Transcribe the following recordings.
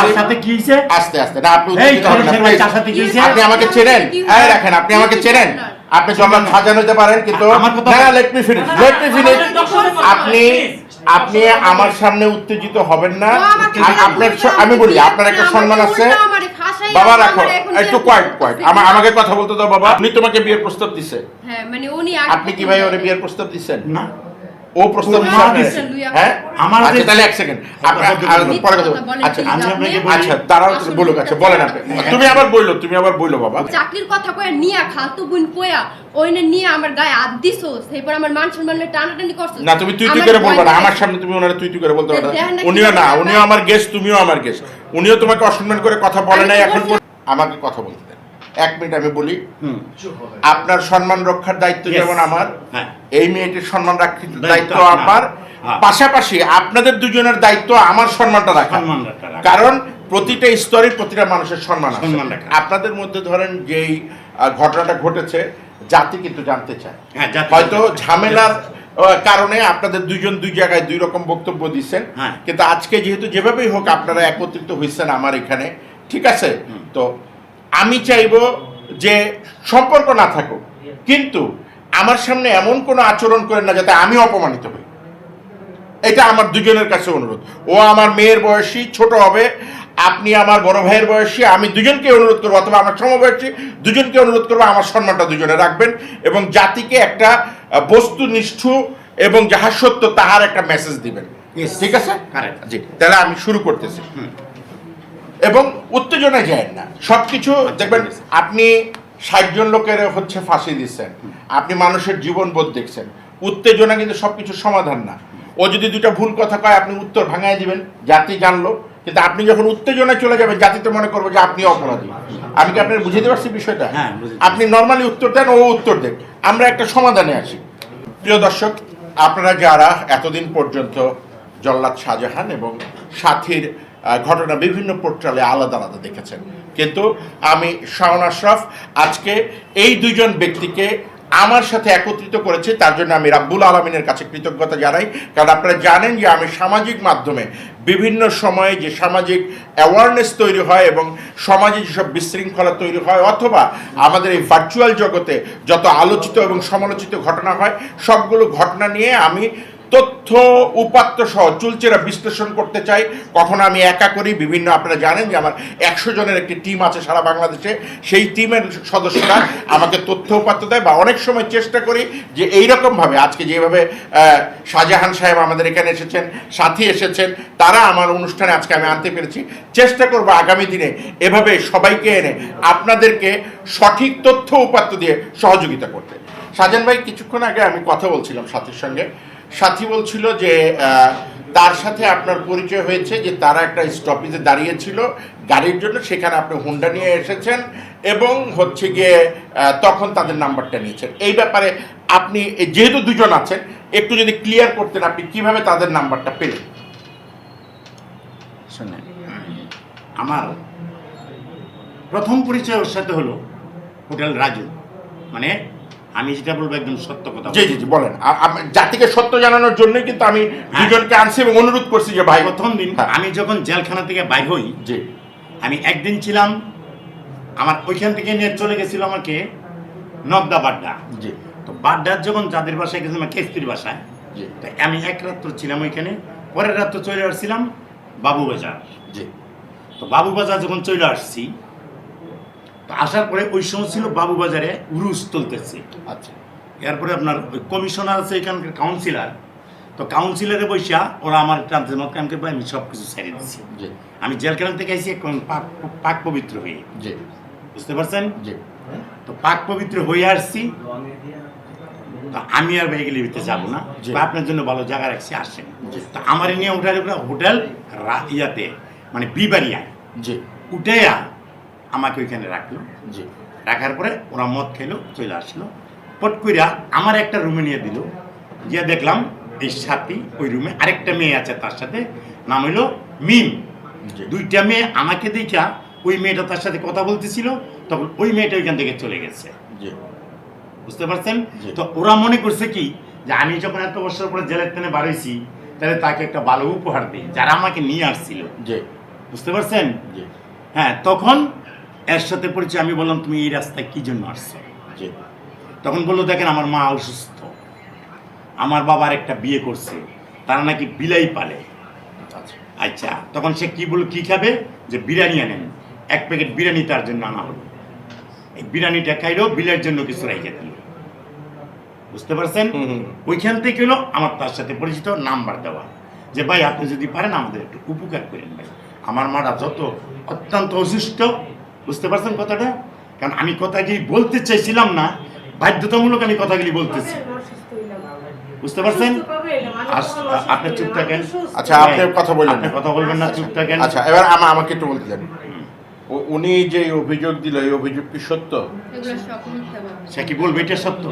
তার সাথে কি হয়েছে? আস্তে আস্তে না আপনি উত্তেজিত হবেন না, খলিফার ভাই, please। তার সাথে কি হয়েছে? আপনি আমাকে চেনেন। এই রাখেন আপনি আমাকে চেনেন। আপনি জল্লাদ খাজান হতে পারেন কিন্তু আমার না let me finish let me finish আপনি আপনি আমার সামনে উত্তেজিত হবেন না। আপনার আমি বলি আপনার একটা সম্মান আছে। বাবা রাখো একটু কোয়াইট কোয়াইট আমার আমাকে কথা বলতে দাও বাবা। উনি তোমাকে বিয়ের প্রস্তাব দিছে। হ্যাঁ মানে উনি আপনি কি ভাই ওরে বিয়ের প্রস্তাব দিচ্ছেন না। ও প্রস্তাব। হ্যাঁ? আমার আচ্ছা তাহলে এক সেকেন্ড পরে কথা। কথা আচ্ছা আমি আপনাকে আচ্ছা তারাও বলুক আচ্ছা বলেন আপনি। তুমি আবার বইলো তুমি আবার বইলো বাবা। চাকরির কথা কয়া নিয়া খালতু বোন কয়া ওইনে নিয়ে আমার গায়ে হাত দিছো সেইপর আমার মান সম্মানে টানাটানি করছ। না তুমি তুই তুই করে বলবা না আমার সামনে তুমি ওনারা তুই তুই করে বলতে পারো না। উনিও না উনিও আমার গেস্ট তুমিও আমার গেস্ট উনিও তোমাকে অসম্মান করে কথা বলে নাই এখন আমাকে কথা বলতে দেন। এক মিনিট আমি বলি আপনার সম্মান রক্ষার দায়িত্ব যেমন আমার হ্যাঁ। এই মেয়েটির সম্মান রাখার দায়িত্ব আমার। হ্যাঁ। পাশাপাশি আপনাদের দুজনের দায়িত্ব আমার সম্মানটা রাখা। কারণ প্রতিটা স্তরে প্রতিটা মানুষের সম্মান আছে। সম্মান রাখা। আপনাদের মধ্যে ধরেন যেই ঘটনাটা ঘটেছে জাতি কিন্তু জানতে চায়। হ্যাঁ হয়তো ঝামেলার কারণে আপনাদের দুইজন দুই জায়গায় দুই রকম বক্তব্য দিচ্ছেন। কিন্তু আজকে যেহেতু যেভাবেই হোক আপনারা একত্রিত হয়েছেন আমার এখানে ঠিক আছে? তো আমি চাইব যে সম্পর্ক না থাকুক। কিন্তু আমার সামনে এমন কোনো আচরণ করেন না যাতে আমি অপমানিত হই। এটা আমার দুজনের কাছে অনুরোধ। ও আমার মেয়ের বয়সী ছোট হবে আপনি আমার বড় ভাইয়ের বয়সী আমি দুজনকে অনুরোধ করব অথবা আমার সমবয়সী দুজনকে অনুরোধ করব আমার সম্মানটা দুজনে রাখবেন এবং জাতিকে একটা বস্তুনিষ্ঠ এবং যাহা সত্য তাহার একটা মেসেজ দিবেন। ঠিক আছে. জি তাহলে আমি শুরু করতেছি। এবং উত্তেজনায় যায় না। সব কিছু দেখবেন আপনি ষাট জন লোকের হচ্ছে ফাঁসি দিচ্ছেন আপনি মানুষের জীবন বোধ দেখছেন। উত্তেজনা কিন্তু সব কিছুর সমাধান না। ও যদি দুটা ভুল কথা কয় আপনি উত্তর ভাঙায় দিবেন জাতি জানলো। কিন্তু আপনি যখন উত্তেজনায় চলে যাবেন জাতি তো মনে করবে যে আপনি অপরাধী। আমি কি আপনার বুঝাতে পারছি বিষয়টা? হ্যাঁ, আপনি নর্মালি উত্তর দেন ও উত্তর দেন। আমরা একটা সমাধানে আসি। প্রিয় দর্শক আপনারা যারা এতদিন পর্যন্ত জল্লাদ শাহজাহান এবং সাথীর ঘটনা বিভিন্ন পোর্টালে আলাদা আলাদা দেখেছেন। কিন্তু আমি শাওন আশরাফ আজকে এই দুইজন ব্যক্তিকে আমার সাথে একত্রিত করেছি, তার জন্য আমি রাব্বুল আলমিনের কাছে কৃতজ্ঞতা জানাই। কারণ আপনারা জানেন যে আমি সামাজিক মাধ্যমে বিভিন্ন সময়ে যে সামাজিক অ্যাওয়ারনেস তৈরি হয় এবং সমাজে যেসব বিশৃঙ্খলা তৈরি হয়, অথবা আমাদের এই ভার্চুয়াল জগতে যত আলোচিত এবং সমালোচিত ঘটনা হয়, সবগুলো ঘটনা নিয়ে আমি তথ্য উপাত্ত সহ চুলচেরা বিশ্লেষণ করতে চাই। কখনো আমি একা করি, বিভিন্ন আপনারা জানেন যে আমার একশো জনের একটি টিম আছে সারা বাংলাদেশে। সেই টিমের সদস্যরা আমাকে তথ্য উপাত্ত দেয় বা অনেক সময় চেষ্টা করি যে এইরকমভাবে, আজকে যেভাবে শাহজাহান সাহেব আমাদের এখানে এসেছেন, সাথী এসেছেন, তারা আমার অনুষ্ঠানে আজকে আমি আনতে পেরেছি। চেষ্টা করব আগামী দিনে এভাবে সবাইকে এনে আপনাদেরকে সঠিক তথ্য উপাত্ত দিয়ে সহযোগিতা করতে। সাজান ভাই, কিছুক্ষণ আগে আমি কথা বলছিলাম সাথীর সঙ্গে। সাথী বলছিল যে তার সাথে আপনার পরিচয় হয়েছে যে তারা একটা স্টপেজে দাঁড়িয়েছিল। গাড়ির জন্য সেখানে আপনি হুন্ডা নিয়ে এসেছেন এবং হচ্ছে গিয়ে তখন তাদের নাম্বারটা নিয়েছেন। এই ব্যাপারে আপনি যেহেতু দুজন আছেন, একটু যদি ক্লিয়ার করতেন আপনি কীভাবে তাদের নাম্বারটা পেলেন? আমার প্রথম পরিচয় ওর সাথে হলো হোটেল রাজু। মানে আমি যেটা বলব একদম সত্য কথা জি জি জি বলেন। জাতিকে সত্য জানানোর জন্যই কিন্তু আমি দুজনকে আনছি এবং অনুরোধ করছি যে ভাই প্রথম দিন হ্যাঁ। আমি যখন জেলখানা থেকে বাইর হই জি। আমি একদিন ছিলাম আমার ওইখান থেকে নিয়ে চলে গেছিল আমাকে নগদা বাড্ডা। জি। তো বাড্ডার যখন যাদের বাসায় গেছিলাম কেস্তির বাসায় জি। আমি এক রাত্র ছিলাম ওইখানে পরের রাত্র চলে আসছিলাম বাবু বাজার জি। তো বাবু বাজার যখন চলে আসছি আসার পরে ওই সময় ছিল বাবু বাজারে উরুস চলতেছে। আচ্ছা। এরপরে আপনার ওই কমিশনার আছে এখানকার কাউন্সিলার তো কাউন্সিলরে বৈশা ওরা আমার টানতে মত কামকে আমি সব কিছু ছেড়ে দিচ্ছি আমি জেলখানা থেকে আইসি পাক পাক পবিত্র হয়ে। জি। বুঝতে পারছেন? জি। তো পাক পবিত্র হয়ে আসছি। তো আমি আর বেগেলি ভিতরে যাব না। বা আপনার জন্য ভালো জায়গা রাখছি আসেন। তো আমার নিয়ে উপরে হোটেল ইয়াতে মানে বিবারিয়া জি। উঠাইয়া আমাকে ওইখানে রাখল। জি। রাখার পরে ওরা মদ খেলো চলে আসলো। পট কইরা আমার একটা রুমে নিয়ে দিল। গিয়ে দেখলাম এই সাথী ওই রুমে আরেকটা মেয়ে আছে তার সাথে নাম হইল মিম। দুইটা মেয়ে আমাকে দেখা ওই মেয়েটা তার সাথে কথা বলতেছিল তখন ওই মেয়েটা ওইখান থেকে চলে গেছে। জি। বুঝতে পারছেন। তো ওরা মনে করছে কি যে আমি যখন এত বছর পরে জেলের টেনে বাড়াইছি তাহলে তাকে একটা ভালো উপহার দিই যারা আমাকে নিয়ে আসছিল। বুঝতে পারছেন? হ্যাঁ তখন এর সাথে পরিচয় আমি বললাম তুমি এই রাস্তায় কি জন্য আসছো? জি। তখন বলল দেখেন আমার মা অসুস্থ। আমার বাবার একটা বিয়ে করছে। তারা নাকি বিলাই পালে। আচ্ছা। আচ্ছা তখন সে কি বলল কি খাবে? যে বিরিয়ানি আনেন। এক প্যাকেট বিরিয়ানি তার জন্য আনা হলো। এই বিরিয়ানিটা খাইলেও বিলের জন্য কিছু রেখে দিল। বুঝতে পারছেন। ওইখান থেকে হলো আমার তার সাথে পরিচিত নাম্বার দেওয়া। যে ভাই আপনি যদি পারেন আমাদের একটু উপকার করেন ভাই। আমার মাটা যত অত্যন্ত অসুস্থ বুঝতে পারছেন কথাটা? কারণ আমি কথাগুলি বলতে চাইছিলাম না বাধ্যতামূলক আমি কথাগুলি বলতেছি। বুঝতে পারছেন? আপনি চুপ থাকেন। আচ্ছা, আপনি কথা বললেন আপনি না। কথা বলবেন না চুপ থাকেন। আচ্ছা এবার আমার আমাকে একটু বলতে দেন। উনি যে অভিযোগ দিল এই অভিযোগ কি সত্য? এগুলো সব মিথ্যা বাবা সে কি বলবে এটা সত্য?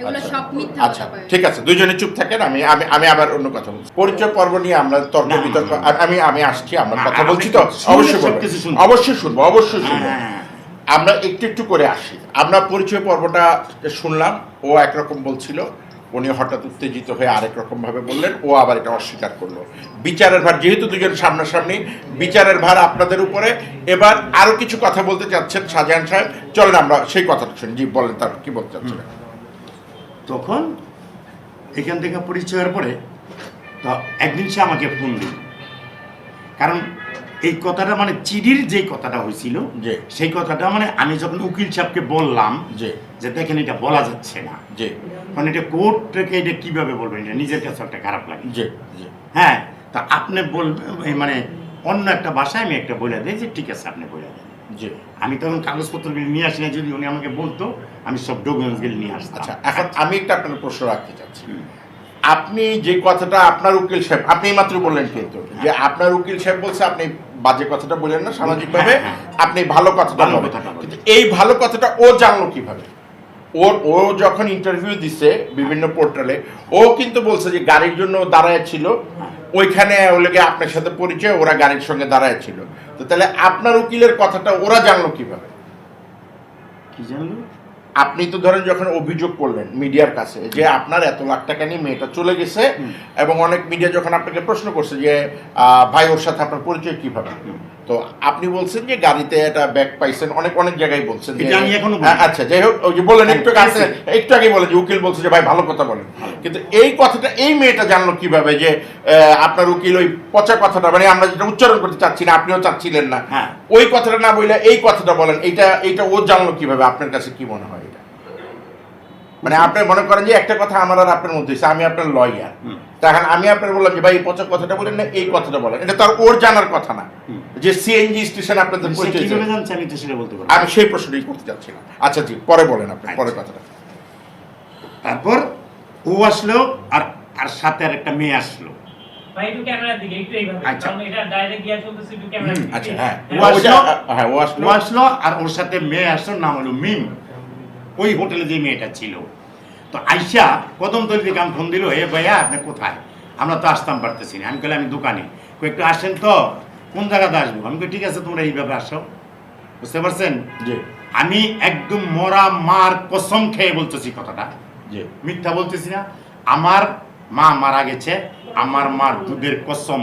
আচ্ছা। আচ্ছা। ঠিক আছে দুইজনে চুপ থাকেন আমি আমি আমি আবার অন্য কথা বলছি। পরিচয় পর্ব নিয়ে আমরা তর্ক বিতর্ক আমি আমি আসছি আমরা কথা বলছি তো? অবশ্যই। অবশ্যই শুনব অবশ্যই শুনব। হ্যাঁ। আমরা একটু একটু করে আসি। আমরা পরিচয় পর্বটা শুনলাম ও একরকম বলছিল উনি হঠাৎ উত্তেজিত হয়ে আরেক রকম ভাবে বললেন ও আবার এটা অস্বীকার করল। বিচারের ভার যেহেতু দুজন সামনাসামনি বিচারের ভার আপনাদের উপরে। এবার আরও কিছু কথা বলতে চাচ্ছেন শাহজাহান সাহেব। চলেন আমরা সেই কথাটা শুনি। জি বলেন তার কি বলতে চাচ্ছেন? তখন এখান থেকে পরিচয়ের পরে তো একদিন সে আমাকে ফোন দিল। কারণ এই কথাটা মানে চিডির যে কথাটা হয়েছিল যে সেই কথাটা মানে আমি যখন উকিল সাহেবকে বললাম যে যে দেখেন এটা বলা যাচ্ছে না। যে কারণ এটা কোর্ট থেকে এটা কীভাবে বলবেন? এটা নিজের কাছে একটা খারাপ লাগে। যে হ্যাঁ তা আপনি বলবেন মানে অন্য একটা ভাষায় আমি একটা বলে দিই যে ঠিক আছে আপনি বলে দেন। জি। আমি তখন কাগজপত্রগুলি নিয়ে আসি না যদি উনি আমাকে বলতো আমি সব ডকুমেন্টসগুলি নিয়ে আসতাম। আচ্ছা এখন আমি একটা আপনার প্রশ্ন রাখতে চাচ্ছি। আপনি যে কথাটা আপনার উকিল সাহেব আপনি মাত্র বললেন কিন্তু যে আপনার উকিল সাহেব বলছে আপনি বাজে কথাটা বললেন না সামাজিকভাবে হ্যাঁ, আপনি ভালো কথাটা বলেন। কিন্তু এই ভালো কথাটা ও জানলো কীভাবে? ওর ও যখন ইন্টারভিউ দিছে বিভিন্ন পোর্টালে ও কিন্তু বলছে যে গাড়ির জন্য দাঁড়ায় ছিল। ওইখানে ওলেগে আপনার সাথে পরিচয় ওরা গাড়ির সঙ্গে দাঁড়ায় ছিল। তো তাহলে আপনার উকিলের কথাটা ওরা জানলো কীভাবে? কি জানলো? আপনি তো ধরেন যখন অভিযোগ করলেন মিডিয়ার কাছে যে আপনার এত লাখ টাকা নিয়ে মেয়েটা চলে গেছে এবং অনেক মিডিয়া যখন আপনাকে প্রশ্ন করছে যে আহ, ভাই ওর সাথে আপনার পরিচয় কীভাবে। তো আপনি বলছেন যে গাড়িতে একটা ব্যাগ পাইছেন অনেক অনেক জায়গায় বলছেন এটা। হ্যাঁ, আচ্ছা যাই হোক ওই যে বললেন একটু হ্যাঁ, কাছে একটু আগে বলেন যে উকিল বলছে যে ভাই ভালো কথা বলেন। কিন্তু এই কথাটা এই মেয়েটা জানলো কীভাবে যে আপনার উকিল ওই পচা কথাটা মানে আমরা যেটা উচ্চারণ করতে চাচ্ছি না আপনিও চাচ্ছিলেন না। হ্যাঁ। ওই কথাটা না বললে এই কথাটা বলেন এইটা এইটা ও জানলো কীভাবে? আপনার কাছে কি মনে হয় এটা? মানে আপনি মনে করেন যে একটা কথা আমার আর আপনার মধ্যে আমি আপনার লয়ার। তখন আমি আপনার বললাম যে ভাই এই পচা কথাটা বলেন না এই কথাটা বলেন। এটা তো আর ওর জানার কথা না। যে সিএনজি স্টেশন আপনাদের পরিচয় আমি সেই প্রশ্নটাই করতে চাচ্ছি না আচ্ছা জি পরে বলেন আপনি আচ্ছা। পরের কথাটা। তারপর ও আসলো আর আর সাথে আর একটা মেয়ে আসলো। ভাই একটু ক্যামেরার দিকে একটু এইভাবে। আচ্ছা। কারণ এটা ডাইরেক্ট গিয়া চলতেছে একটু ক্যামেরার হুম, দিকে। আচ্ছা হ্যাঁ। ও ও আসলো? ওইটা- হ্যাঁ ও আসলো। আসলো আর ওর সাথে মেয়ে আসলো নাম হলো মিম। ওই হোটেলে যে মেয়েটা ছিল। তো আইসা কদম তৈরি থেকে আমি ফোন দিল হে ভাইয়া আপনি কোথায়? আমরা তো আসতাম পারতেছি না। আমি কইলাম আমি দোকানে। কই একটু আসেন তো কোন জায়গাতে আসব? আমি কই ঠিক আছে তোমরা এইভাবে আসো। বুঝতে পারছেন? জি। আমি একদম মরা মার কসম খেয়ে বলতেছি কথাটা। জি। মিথ্যা বলতেছি না। আমার মা মারা গেছে আমার মার দুধের কসম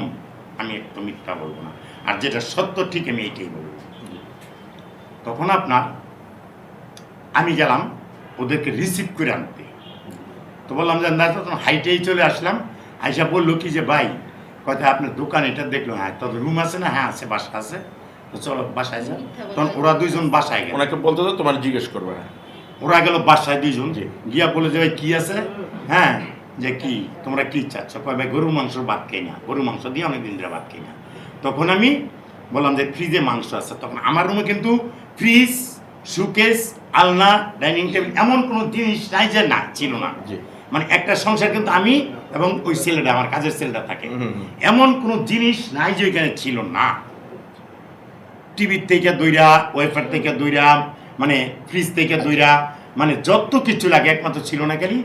আমি একটু মিথ্যা বলব না। আর যেটা সত্য ঠিক আমি এইটাই বলব। তখন আপনার আমি গেলাম ওদেরকে রিসিভ করে আনতে। তো বললাম যে না তখন হাইটেই চলে আসলাম। আইসা বলল কি যে ভাই কথা আপনার দোকান এটা দেখল? হ্যাঁ তত রুম আছে না? হ্যাঁ আছে বাসা আছে। তো চলো বাসায় যান তখন ওরা দুইজন বাসায় গেল। ওনাকে বলতে তো তোমার জিজ্ঞেস করবে। ওরা গেল বাসায় দুইজন গিয়া বলে যে ভাই কি আছে? হ্যাঁ যে কি? তোমরা কি চাচ্ছ? কয় ভাই গরুর মাংস ভাত খাই না। গরুর মাংস দিয়ে অনেকদিন ধরে ভাত খাই না। তখন আমি বললাম যে ফ্রিজে মাংস আছে। তখন আমার রুমে কিন্তু ফ্রিজ সুকেস আলনা ডাইনিং টেবিল এমন কোনো জিনিস নাই যে না ছিল না। জি। মানে একটা সংসার কিন্তু আমি এবং ওই ছেলেটা আমার কাজের ছেলেটা থাকে। এমন কোনো জিনিস নাই যে ওইখানে ছিল না। টিভির থেকে দইরা ওয়াইফাই থেকে দইরা মানে ফ্রিজ থেকে দইরা মানে যত কিছু লাগে একমাত্র ছিল না খালি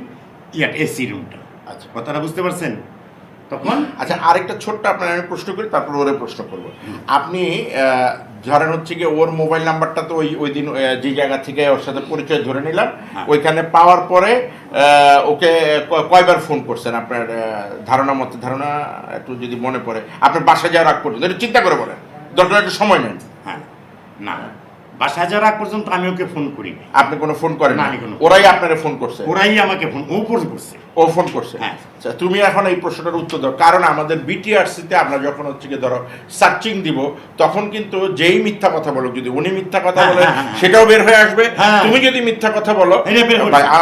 ইয়াট এসি রুমটা আচ্ছা। কথাটা বুঝতে পারছেন? তখন আচ্ছা আরেকটা ছোট্ট আপনার আমি প্রশ্ন করি তারপর ওরে প্রশ্ন করব। আপনি ধরেন হচ্ছে কি ওর মোবাইল নাম্বারটা তো ওই ওই দিন যে জায়গা থেকে ওর সাথে পরিচয় ধরে নিলাম হ্যাঁ। ওইখানে পাওয়ার পরে ওকে কয়বার ফোন করছেন আপনার ধারণা মতে ধারণা একটু যদি মনে পড়ে আপনার বাসা যাওয়ার আগ পর্যন্ত একটু চিন্তা করে বলেন দরকার একটু সময় নেন। হ্যাঁ না বাসায় যাওয়ার আগ পর্যন্ত আমি ওকে ফোন করি আপনি কোনো ফোন করেন না, ওরাই আপনারা ফোন করছে? ওরাই আমাকে ফোন ও ফোন করছে। ও ফোন করছে। হ্যাঁ। আচ্ছা, তুমি এখন এই প্রশ্নটার উত্তর দাও। কারণ আমাদের বিটিআরসিতে আমরা যখন হচ্ছে কি ধরো সার্চিং দিব তখন কিন্তু যেই মিথ্যা কথা বলো যদি উনি মিথ্যা কথা হ্যাঁ, বলে হ্যাঁ, হ্যাঁ। সেটাও বের হয়ে আসবে। তুমি যদি মিথ্যা কথা বলো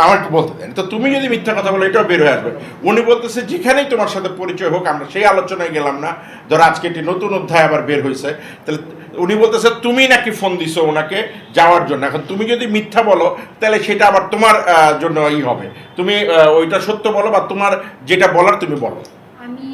আমার একটু বলতে দেন। তো তুমি যদি মিথ্যা কথা বলো এটাও বের হয়ে আসবে। উনি বলতেছে যেখানেই তোমার সাথে পরিচয় হোক আমরা সেই আলোচনায় গেলাম না। ধরো আজকে একটি নতুন অধ্যায় আবার বের হয়েছে তাহলে উনি বলতেছে তুমি নাকি ফোন দিছো ওনাকে যাওয়ার জন্য? এখন তুমি যদি মিথ্যা বলো তাহলে সেটা আবার তোমার জন্য ই হবে। তুমি ওইটা সত্য বলো বা তোমার যেটা বলার তুমি বলো আমি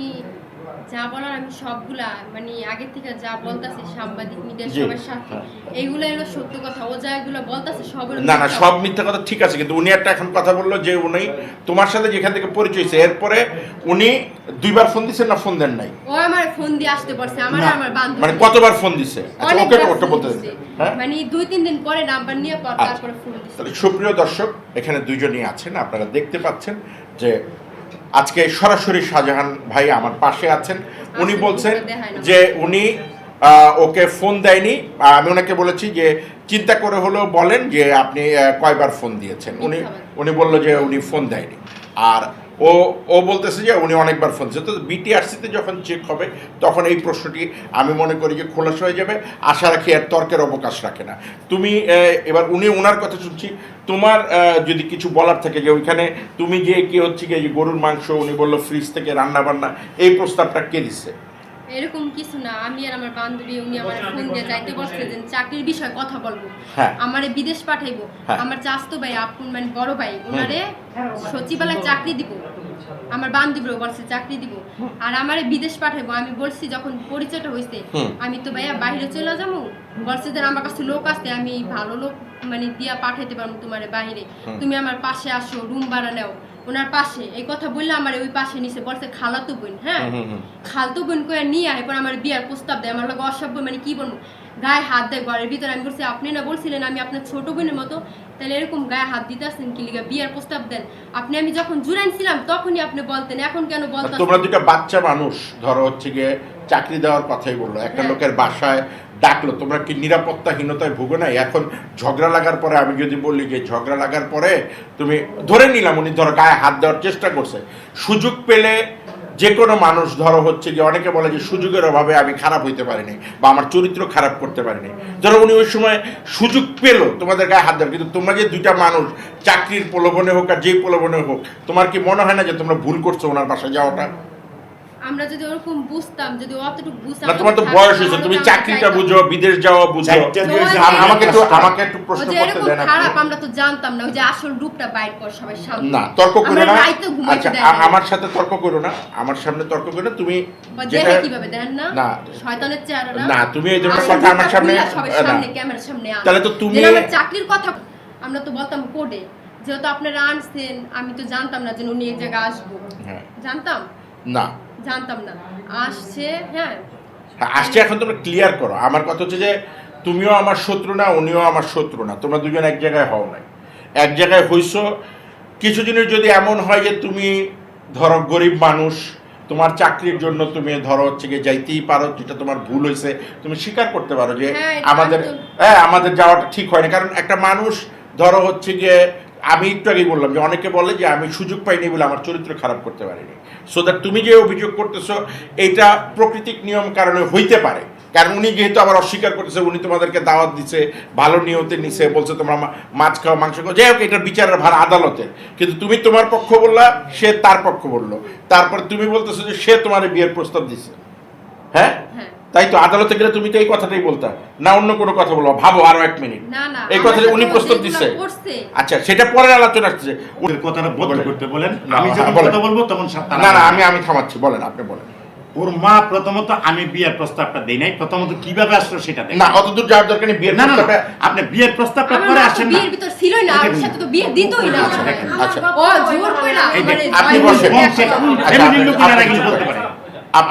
যা বলার আমি সবগুলা মানে আগে থেকে যা বলতাছে সাংবাদিক মিডিয়া সবার সাথে হ্যাঁ। এইগুলো হলো সত্য কথা ও যা এগুলো বলতাছে সব না না সব মিথ্যা কথা ঠিক আছে কিন্তু উনি একটা এখন কথা বলল যে উনি তোমার সাথে যেখান থেকে পরিচয় হয়েছে এরপরে উনি দুইবার ফোন দিচ্ছেন না ফোন দেন নাই ও আমার ফোন দিয়ে আসতে পারছে আমার আমার বান্ধবী মানে কতবার ফোন দিছে আচ্ছা ওকে ওটা বলতে। হ্যাঁ মানে দুই তিন দিন পরে নাম্বার নিয়ে পর আচ্ছা। তারপরে ফোন দিছে তাহলে সুপ্রিয় দর্শক এখানে দুইজনই আছেন আপনারা দেখতে পাচ্ছেন যে আজকে সরাসরি শাহজাহান ভাই আমার পাশে আছেন। উনি বলছেন। যে উনি ওকে ফোন দেয়নি। আমি ওনাকে বলেছি যে চিন্তা করে হলেও বলেন যে আপনি কয়বার ফোন দিয়েছেন। উনি উনি বলল যে উনি ফোন দেয়নি। আর ও ও বলতেছে যে উনি অনেকবার ফোন তো বিটিআরসিতে যখন চেক হবে, তখন এই প্রশ্নটি আমি মনে করি যে খোলাস হয়ে যাবে। আশা রাখি আর তর্কের অবকাশ রাখে না। তুমি এবার উনি ওনার কথা শুনছি। তোমার যদি কিছু বলার থাকে যে ওইখানে তুমি যে কি হচ্ছে কি গরুর মাংস, উনি বলল ফ্রিজ থেকে রান্না বান্না এই প্রস্তাবটা কে দিচ্ছে এরকম কিছু না। আমি আর আমার বান্ধবী উনি আমার ফোন দিয়ে যাইতে বলছে যে চাকরির বিষয়ে কথা বলব। হ্যাঁ। আমারে বিদেশ পাঠাইবো। হ্যাঁ। আমার চাস্তো ভাই আপন মানে বড় ভাই ওনারে সচিবালয় চাকরি দিব। আমার বান্ধবীও বলছে চাকরি দিব। আর আমারে বিদেশ পাঠাইবো। আমি বলছি যখন পরিচয়টা হয়েছে আমি তো ভাইয়া বাইরে চলে যাব। বলছে যে আমার কাছে লোক আছে আমি ভালো লোক মানে দিয়া পাঠাইতে পারব তোমার বাইরে। তুমি আমার পাশে আসো রুম ভাড়া নাও। ওনার পাশে এই কথা বললে আমার ওই পাশে নিছে বলছে খালাতো বোন হ্যাঁ। খালতো বোন করে নিয়ে এরপর আমার বিয়ার প্রস্তাব দেয়। আমার লোক অসভ্য মানে কি বলব? গায়ে হাত দেয় ঘরের ভিতরে। আমি বলছি আপনি না বলছিলেন আমি আপনার ছোট বোনের মতো? তাহলে এরকম গায়ে হাত দিতে আসছেন কি লিগা? বিয়ার প্রস্তাব দেন। আপনি আমি যখন জুরাইন ছিলাম তখনই আপনি বলতেন এখন কেন বলতেন তোমরা দুটা বাচ্চা মানুষ ধরো হচ্ছে গিয়ে চাকরি দেওয়ার কথাই বলল। একটা হ্যাঁ। লোকের বাসায় ডাকলো, তোমরা কি নিরাপত্তাহীনতায় ভুগো নাই? এখন ঝগড়া লাগার পরে আমি যদি বলি যে ঝগড়া লাগার পরে তুমি ধরে নিলাম, উনি ধরো গায়ে হাত দেওয়ার চেষ্টা করছে। সুযোগ পেলে যে কোনো মানুষ ধরো হচ্ছে যে অনেকে বলে যে সুযোগের অভাবে আমি খারাপ হইতে পারিনি বা আমার চরিত্র খারাপ করতে পারিনি। ধরো উনি ওই সময় সুযোগ পেল তোমাদের গায়ে হাত দেওয়ার, কিন্তু তোমরা যে দুইটা মানুষ, চাকরির প্রলোভনে হোক আর যেই প্রলোভনে হোক, তোমার কি মনে হয় না যে তোমরা ভুল করছ ওনার বাসায় যাওয়াটা? আমরা যদি ওরকম বুঝতাম যদি অতটুকু বুঝতাম তোমার তো বয়স হয়েছে তুমি চাকরিটা বুঝো বিদেশ যাওয়া বুঝো। দিয়েছে, তো আমাকে একটু আমাকে একটু প্রশ্ন করতে দেন আপনি। খারাপ আমরা তো জানতাম না ওই যে আসল রূপটা বাইর কর সবাই সামনে। না তর্ক করো না। আচ্ছা। আমার সাথে তর্ক করো না। আমার সামনে তর্ক করো না তুমি যেটা কীভাবে দেখেন না? না। শয়তানের চেহারা না? না, তুমি এই আসল কথা আমার সামনে- সামনে ক্যামেরার সামনে। তাহলে তো তুমি- চাকরির কথা আমরা তো বলতাম কোডে যেহেতু আপনারা আনছেন আমি তো জানতাম না যে উনি এই জায়গায় আসব। হ্যাঁ। জানতাম? না। জানতাম না। আসছে হ্যাঁ। হ্যাঁ, আসছে এখন তোমরা ক্লিয়ার করো। আমার কথা হচ্ছে যে তুমিও আমার শত্রু না উনিও আমার শত্রু না। তোমরা দুজন এক জায়গায় হও নাই। এক জায়গায় হইছো। কিছু জিনিস যদি এমন হয় যে তুমি ধরো গরিব মানুষ তোমার চাকরির জন্য তুমি ধরো হচ্ছে গিয়ে যাইতেই পারো যেটা তোমার ভুল হয়েছে তুমি স্বীকার করতে পারো যে হ্যাঁ, আমাদের হ্যাঁ আমাদের যাওয়াটা ঠিক হয়নি কারণ একটা মানুষ ধরো হচ্ছে গিয়ে আমি একটু আগেই বললাম যে অনেকে বলে যে আমি সুযোগ পাইনি বলে আমার চরিত্র খারাপ করতে পারিনি। সো দ্যাট তুমি যে অভিযোগ করতেছো, এটা প্রকৃতিক নিয়ম কারণে হইতে পারে। কারণ উনি যেহেতু আবার অস্বীকার করতেছে, উনি তোমাদেরকে দাওয়াত দিছে, ভালো নিয়তে নিছে, বলছে তোমরা মাছ খাও, মাংস খাও। যাই হোক, এটা বিচারের ভার আদালতের। কিন্তু তুমি তোমার পক্ষ বললা, সে তার পক্ষ বলল। তারপর তুমি বলতেছো যে সে তোমার বিয়ের প্রস্তাব দিছে। হ্যাঁ? হ্যাঁ। তাই তো আদালতে গেলে তুমি তো এই কথাটাই বলতা। না অন্য কোনো কথা বলব। ভাবো আরও এক মিনিট। না না এই কথাটা উনি প্রস্তাব দিচ্ছে আচ্ছা সেটা পরের আলোচনা আসছে। ওদের কথাটা বন্ধ বলেন। করতে বলেন। আমি হ্যাঁ, যখন কথা বলব তখন না না আমি আমি থামাচ্ছি। বলেন আপনি বলেন। ওর মা প্রথমত আমি বিয়ের প্রস্তাবটা দেই নাই। প্রথমত কীভাবে আসলো সেটা দেখ। না অত দূর যাওয়ার দরকার নেই। বিয়ের না না না, আপনি বিয়ের প্রস্তাবটা পরে আসেন না। বিয়ের ভিতর ছিলই না আমার সাথে তো বিয়ে দিতই না। আচ্ছা, আচ্ছা। ও জোর যে, আমারে আপনি বসেন। ফ্যামিলির আপনি- লোকেরা কিন্তু বলতে পারে।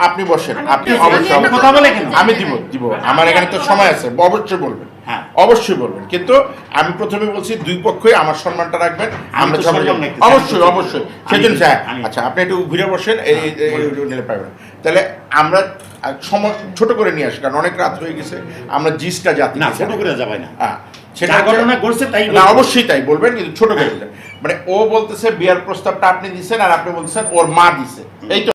আপনি বসেন আপনি আমি অবশ্যই কথা বলে কেন? আমি দিব দিব। আমার এখানে তো সময় আছে অবশ্যই বলবেন। হ্যাঁ। অবশ্যই বলবেন। কিন্তু আমি প্রথমে বলছি দুই পক্ষই আমার সম্মানটা রাখবেন আমরা। অবশ্যই অবশ্যই। সেজন্য স্যার আচ্ছা আপনি একটু ঘুরে বসেন এই নিলে পাবেন তাহলে আমরা সময় ছোট করে নিয়ে আসি কারণ অনেক রাত হয়ে গেছে আমরা জিসটা জাতি না ছোট করে যাবে না। হ্যাঁ যা ঘটনা ঘটছে তাই না অবশ্যই তাই বলবেন কিন্তু ছোট করে মানে ও বলতেছে বিয়ার প্রস্তাবটা আপনি দিচ্ছেন আর আপনি বলতেছেন ওর মা দিছে। এই তো